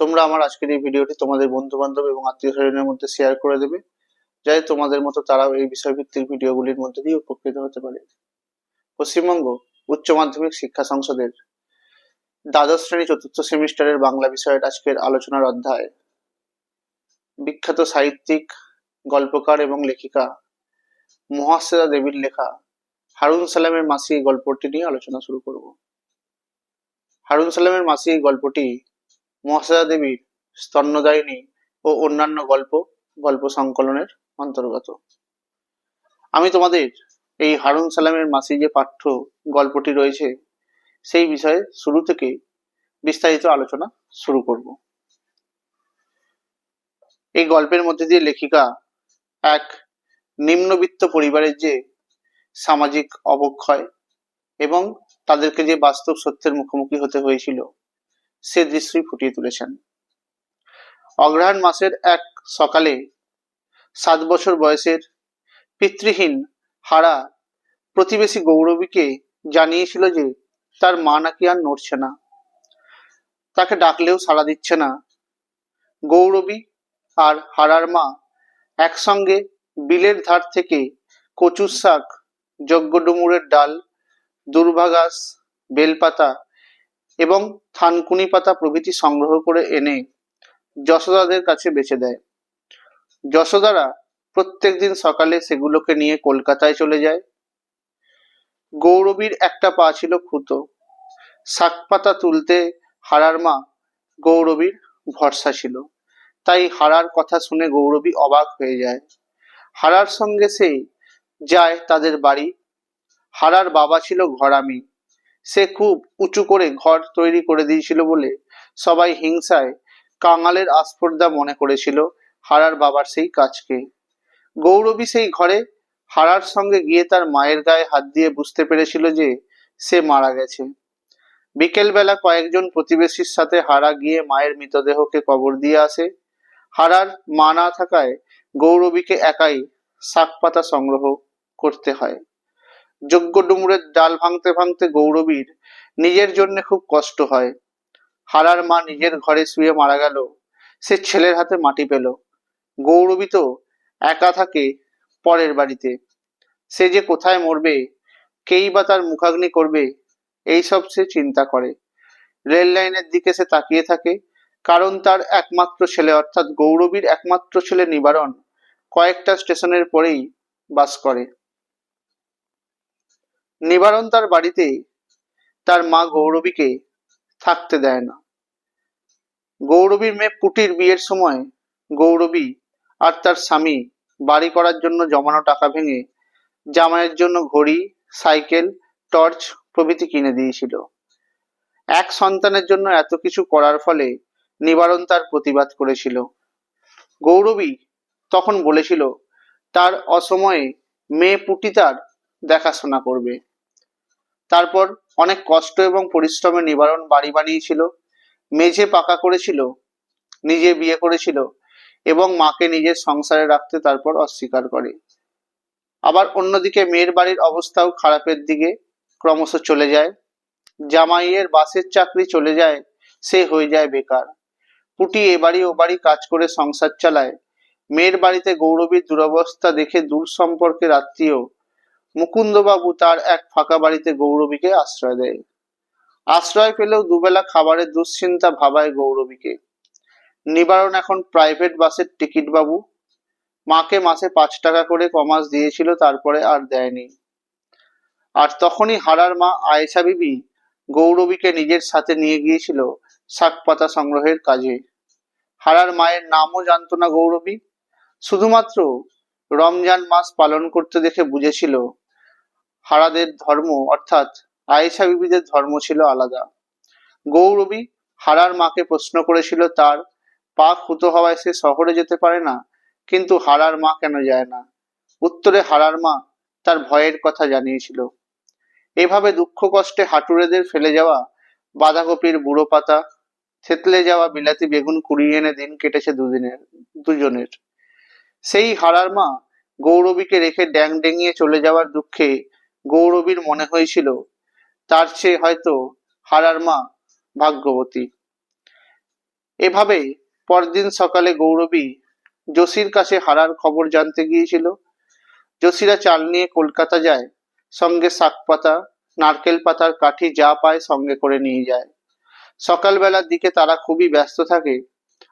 তোমরা আমার আজকের এই ভিডিওটি তোমাদের বন্ধু বান্ধব এবং আত্মীয় স্বজনের মধ্যে শেয়ার করে দেবে, যাতে তোমাদের মতো তারাও এই বিষয়ভিত্তিক ভিডিওগুলির মধ্যে দিয়ে উপকৃত হতে পারে। পশ্চিমবঙ্গ উচ্চ মাধ্যমিক শিক্ষা সংসদের দ্বাদশ শ্রেণি চতুর্থ সেমিস্টারের বাংলা বিষয়ের আজকের আলোচনার অধ্যায়, বিখ্যাত সাহিত্যিক, গল্পকার এবং লেখিকা মহাশ্বেতা দেবীর লেখা হারুন সালামের মাসি গল্পটি নিয়ে আলোচনা শুরু করব। হারুন সালামের মাসি গল্পটি মহাশ্বেতা দেবীর স্তন্যদায়িনী ও অন্যান্য গল্প গল্প সংকলনের অন্তর্গত। আমি তোমাদের এই হারুন সালামের মাসি যে পাঠ্য গল্পটি রয়েছে, সেই বিষয়ে শুরু থেকে বিস্তারিত আলোচনা শুরু করব। এই গল্পের মধ্যে দিয়ে লেখিকা এক নিম্নবিত্ত পরিবারের যে সামাজিক অবক্ষয় এবং তাদেরকে যে বাস্তব সত্যের মুখোমুখি হতে হয়েছিল সে দৃশ্যই ফুটিয়ে তুলেছেন। অগ্রহায়ণ মাসের এক সকালে সাত বছর বয়সের পিতৃহীন হারা প্রতিবেশী গৌরবীকে জানিয়েছিল যে তার মা নাকি আর নড়ছে না। তাকে ডাকলেও সাড়া দিচ্ছে না। গৌরবী আর হারার মা একসঙ্গে বিলের ধার থেকে কচুর শাক যজ্ঞ ডুমুরের ডাল, দুর্ভাগাস, বেলপাতা এবং থানকুনি পাতা প্রভৃতি সংগ্রহ করে এনে যশোদাদের কাছে বেছে দেয়। যশোদারা প্রত্যেক দিন সকালে সেগুলোকে নিয়ে কলকাতায় চলে যায়। গৌরবীর একটা পা ছিল খুঁতো শাক পাতা তুলতে হারার মা গৌরবীর ভরসা ছিল। তাই হারার কথা শুনে গৌরবী অবাক হয়ে যায়। হারার সঙ্গে সে যায় তাদের বাড়ি। হারার বাবা ছিল ঘরামি। সে খুব উঁচু করে ঘর তৈরি করে দিয়েছিল বলে সবাই হিংসায় কাঙালের আস্পর্ধা মনে করেছিল হারার বাবার সেই কাজকে। গৌরবী সেই ঘরে হারার সঙ্গে গিয়ে তার মায়ের গায়ে হাত দিয়ে বুঝতে পেরেছিল যে সে মারা গেছে। বিকেলবেলা কয়েকজন প্রতিবেশীর সাথে হারা গিয়ে মায়ের মৃতদেহকে কবর দিয়ে আসে। হারার মা না থাকায় গৌরবীকে একাই শাক পাতা সংগ্রহ করতে হয়। যজ্ঞ ডুমুরের ডাল ভাঙতে ভাঙতে গৌরবীর নিজের জন্য খুব কষ্ট হয়। হারার মা নিজের ঘরে শুয়ে মারা গেল, সে ছেলের হাতে মাটি পেল। গৌরবী তো একা থাকে পরের বাড়িতে। সে যে কোথায় মরবে, কেই বা তার মুখাগ্নি করবে এইসব সে চিন্তা করে। রেল লাইনের দিকে সে তাকিয়ে থাকে, কারণ তার একমাত্র ছেলে, অর্থাৎ গৌরবীর একমাত্র ছেলে নিবারণ কয়েকটা স্টেশনের পরেই বাস করে। নিবারণ তার বাড়িতে তার মা গৌরবীকে থাকতে দেয় না। গৌরবীর মেয়ে পুটির বিয়ের সময় গৌরবী আর তার স্বামী বাড়ি করার জন্য জমানো টাকা ভেঙে জামাইয়ের জন্য ঘড়ি, সাইকেল, টর্চ প্রভৃতি কিনে দিয়েছিল। এক সন্তানের জন্য এত কিছু করার ফলে নিবারণ তার প্রতিবাদ করেছিল। গৌরবী তখন বলেছিল, তার অসময়ে মেয়ে পুটি তার দেখাশোনা করবে। তারপর অনেক কষ্ট এবং পরিশ্রমে নিবারণ বাড়ি বানিয়েছিল, মেঝে পাকা করেছিল, নিজে বিয়ে করেছিল এবং মাকে নিজের সংসারে রাখতে তারপর অস্বীকার করে। আবার অন্যদিকে মেয়ের বাড়ির অবস্থাও খারাপের দিকে ক্রমশ চলে যায়। জামাইয়ের বাসের চাকরি চলে যায়, সে হয়ে যায় বেকার। পুটি এ বাড়ি ও বাড়ি কাজ করে সংসার চালায়। মেয়ের বাড়িতে গৌরবীর দুরবস্থা দেখে দূর সম্পর্কের আত্মীয় মুকুন্দবাবু তার এক ফাঁকা বাড়িতে গৌরবীকে আশ্রয় দেয়। আশ্রয় পেলেও দুবেলা খাবারের দুশ্চিন্তা ভাবায় গৌরবীকে। নিবারণ এখন প্রাইভেট বাসের টিকিট বাবু। মাকে মাসে পাঁচ টাকা করে কমাস দিয়েছিল, তারপরে আর দেয়নি। আর তখনই হারার মা আয়েশা বিবি গৌরবীকে নিজের সাথে নিয়ে গিয়েছিল শাক পাতা সংগ্রহের কাজে। হারার মায়ের নামও জানতো না গৌরবী। শুধুমাত্র রমজান মাস পালন করতে দেখে বুঝেছিল হারাদের ধর্ম, অর্থাৎ আয়েশা বিবিদের ধর্ম ছিল আলাদা। গৌরবী হারার মাকে প্রশ্ন করেছিল, তার পা খুতো হওয়ায় সে শহরে যেতে পারে না? কিন্তু হারার মা কেন যায় না? উত্তরে হারার মা তার ভয়ের কথা জানিয়েছিল। এভাবে দুঃখ কষ্টে হাঁটুরেদের ফেলে যাওয়া বাঁধাকপির বুড়ো পাতা, থেতলে যাওয়া বিলাতি বেগুন কুড়িয়ে এনে দিন কেটেছে দুদিনের, দুজনের। সেই হারার মা গৌরবীকে রেখে ড্যাং ডেঙিয়ে চলে যাওয়ার দুঃখে গৌরবীর মনে হয়েছিল, তার চেয়ে হয়তো হারার মা ভাগ্যবতী। এভাবে পরদিন সকালে গৌরবী যোশীর কাছে হারার খবর জানতে গিয়েছিল। যোশীরা চাল নিয়ে কলকাতা যায়, সঙ্গে শাক পাতা, নারকেল পাতার কাঠি যা পায় সঙ্গে করে নিয়ে যায়। সকালবেলার দিকে তারা খুবই ব্যস্ত থাকে,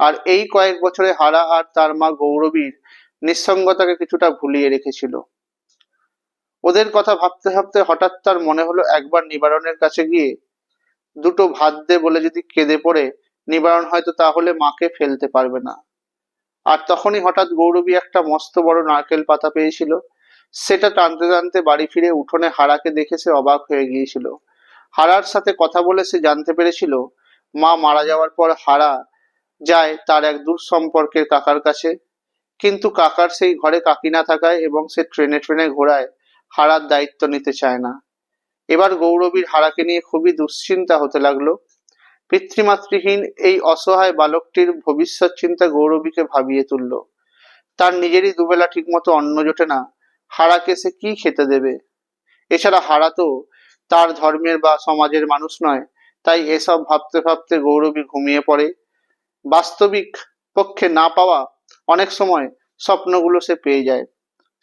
আর এই কয়েক বছরে হারা আর তার মা গৌরবীর নিঃসঙ্গতাকে কিছুটা ভুলিয়ে রেখেছিল। ওদের কথা ভাবতে ভাবতে হঠাৎ তার মনে হলো একবার নিবারণের কাছে গিয়ে দুটো ভাত দে বলে যদি কেঁদে পড়ে, নিবারণ হয়তো তাহলে মাকে ফেলতে পারবে না। আর তখনই হঠাৎ গৌরবী একটা মস্ত বড় নারকেল পাতা পেয়েছিল। সেটা টানতে টানতে বাড়ি ফিরে উঠোনে হারাকে দেখে সে অবাক হয়ে গিয়েছিল। হারার সাথে কথা বলে সে জানতে পেরেছিল, মা মারা যাওয়ার পর হারা যায় তার এক দূর সম্পর্কের কাকার কাছে। কিন্তু কাকার সেই ঘরে কাকি না থাকায় এবং সে ট্রেনে ট্রেনে ঘোরায়। হারার দায়িত্ব নিতে চায় না। এবার গৌরবীর হারাকে নিয়ে খুবই দুশ্চিন্তা হতে লাগল। পিতৃমাতৃহীন এই অসহায় বালকটির ভবিষ্যৎ চিন্তা গৌরবীকে ভাবিয়ে তুলল। তার নিজেরই দুবেলা ঠিকমতো অন্ন জোটে না, হারাকে সে কি খেতে দেবে? এছাড়া হারা তো তার ধর্মের বা সমাজের মানুষ নয়, তাই এসব ভাবতে ভাবতে গৌরবী ঘুমিয়ে পড়ে। বাস্তবিক পক্ষে না পাওয়া অনেক সময় স্বপ্নগুলো সে পেয়ে যায়।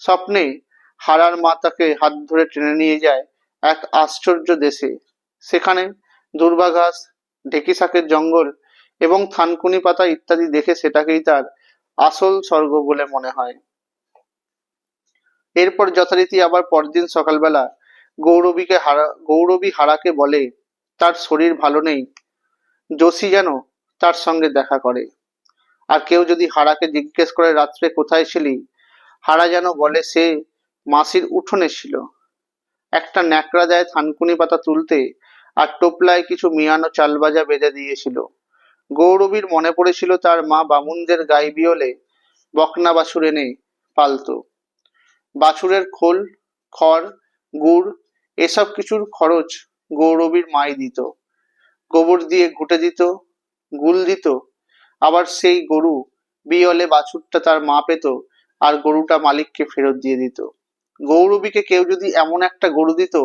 স্বপ্নে হারার মা তাকে হাত ধরে টেনে নিয়ে যায় এক আশ্চর্য দেশে। সেখানে দুর্বা ঘাস ঢেকি শাকের জঙ্গল এবং থানকুনি পাতা ইত্যাদি দেখে সেটাকেই তার আসল স্বর্গ বলে মনে হয়। এরপর যথারীতি আবার পরদিন সকালবেলা গৌরবীকে হারা, গৌরবী হারাকে বলে, তার শরীর ভালো নেই। যোশী যেন তার সঙ্গে দেখা করে। আর কেউ যদি হারাকে জিজ্ঞেস করে, রাত্রে কোথায় ছিলি? হারা যেন বলে, সে মাসির উঠোনে ছিল। একটা ন্যাকড়া দেয় থানকুনি পাতা তুলতে আর টোপলায় কিছু মিয়ানো চাল ভাজা বেঁধে দিয়েছিল। গৌরবীর মনে পড়েছিল তার মা বামুনদের গাই বিয়লে বকনা বাছুর এনে পালতো। বাছুরের খোল, খড়, গুড়, এসব কিছুর খরচ গৌরবীর মাই দিত। গোবর দিয়ে ঘুটে দিত, গুল দিত, আবার সেই গরু বিয়লে বাছুরটা তার মা পেত আর গরুটা মালিককে ফেরত দিয়ে দিত। গৌরবীকে কেউ যদি এমন একটা গরু দিত,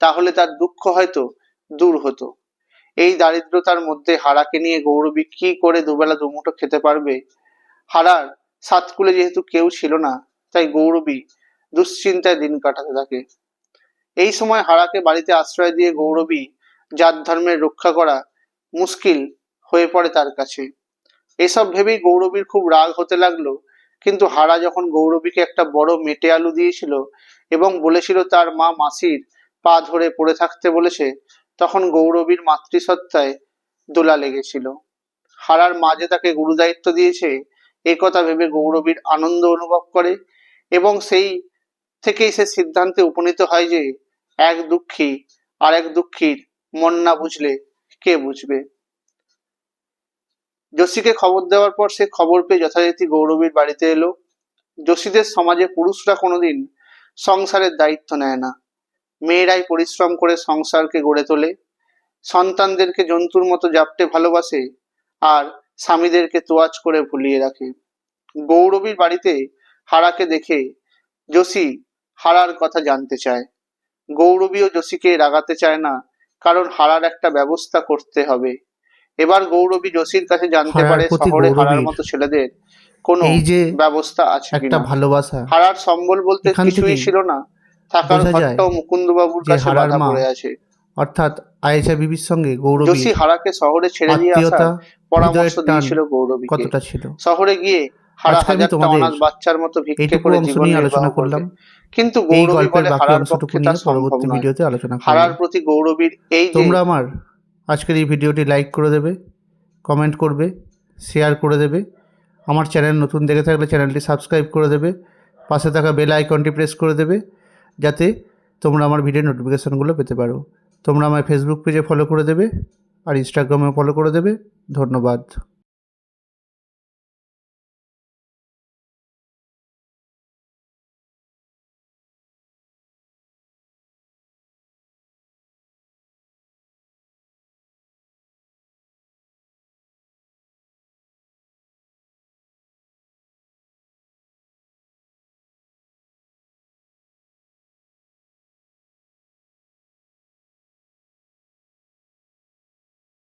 তাহলে তার দুঃখ হয়তো দূর হতো। এই দারিদ্রতার মধ্যে হারাকে নিয়ে গৌরবী কি করে দুবেলা দুমুঠো খেতে পারবে? হারার সাতকুলে যেহেতু কেউ ছিল না, তাই গৌরবী দুশ্চিন্তায় দিন কাটাতে থাকে। এই সময় হারাকে বাড়িতে আশ্রয় দিয়ে গৌরবী জাত ধর্মের রক্ষা করা মুশকিল হয়ে পড়ে তার কাছে। এসব ভেবেই গৌরবীর খুব রাগ হতে লাগল কিন্তু হারা যখন গৌরবীকে একটা বড় মেটে আলু দিয়েছিল এবং বলেছিল তার মা মাসির পা ধরে পড়ে থাকতে বলেছে, তখন গৌরবীর মাতৃসত্তায় দোলা লেগেছিল। হারার মা যে তাকে গুরু দায়িত্ব দিয়েছে, এ কথা ভেবে গৌরবীর আনন্দ অনুভব করে এবং সেই থেকেই সে সিদ্ধান্তে উপনীত হয় যে, এক দুঃখী আর এক দুঃখীর মন না বুঝলে কে বুঝবে? যোশীকে খবর দেওয়ার পর সে খবর পেয়ে যথারীতি গৌরবীর বাড়িতে এলো। যোশীদের সমাজে পুরুষরা কোনোদিন সংসারের দায়িত্ব নেয় না। মেয়েরাই পরিশ্রম করে সংসারকে গড়ে তোলে। সন্তানদেরকে জন্তুর মতো জাপটে ভালোবাসে আর স্বামীদেরকে তোয়াজ করে ভুলিয়ে রাখে। গৌরবীর বাড়িতে হারাকে দেখে যোশী হারার কথা জানতে চায়। গৌরবীও যোশীকে রাগাতে চায় না, কারণ হারার একটা ব্যবস্থা করতে হবে। এবার গৌরবী যোশীর কাছে জানতে পারে শহরে হারার মতো ছেলেদের কোনো ব্যবস্থা আছে একটা কিনা? ভালোবাসা। হারার সম্বল বলতে কিছুই ছিল না। থাকার ঘরটাও মুকুন্দ বাবুর কাছে বাধা পড়ে আছে। অর্থাৎ আয়েশা বিবির সঙ্গে গৌরবী যোশী হারাকে শহরে ছেড়ে দিয়ে আসার পরামর্শ দিয়েছিল গৌরবীকে। কতটা ছিল? শহরে গিয়ে হারা হাজারটা অনাথ বাচ্চার মতো ভিক্ষে করে জীবন আলোচনা করলাম। কিন্তু গৌরবী বলে হারার পক্ষে তা সম্ভব নয়। হারার প্রতি গৌরবীর এই যে তোমরা আমার আজকের এই ভিডিওটি লাইক করে দেবে কমেন্ট করবে শেয়ার করে দেবে। আমার চ্যানেল নতুন দেখে থাকলে চ্যানেলটি সাবস্ক্রাইব করে দেবে, পাশে থাকা বেল আইকনটি প্রেস করে দেবে, যাতে তোমরা আমার ভিডিও নোটিফিকেশানগুলো পেতে পারো। তোমরা আমার ফেসবুক পেজে ফলো করে দেবে আর ইনস্টাগ্রামে ফলো করে দেবে। ধন্যবাদ।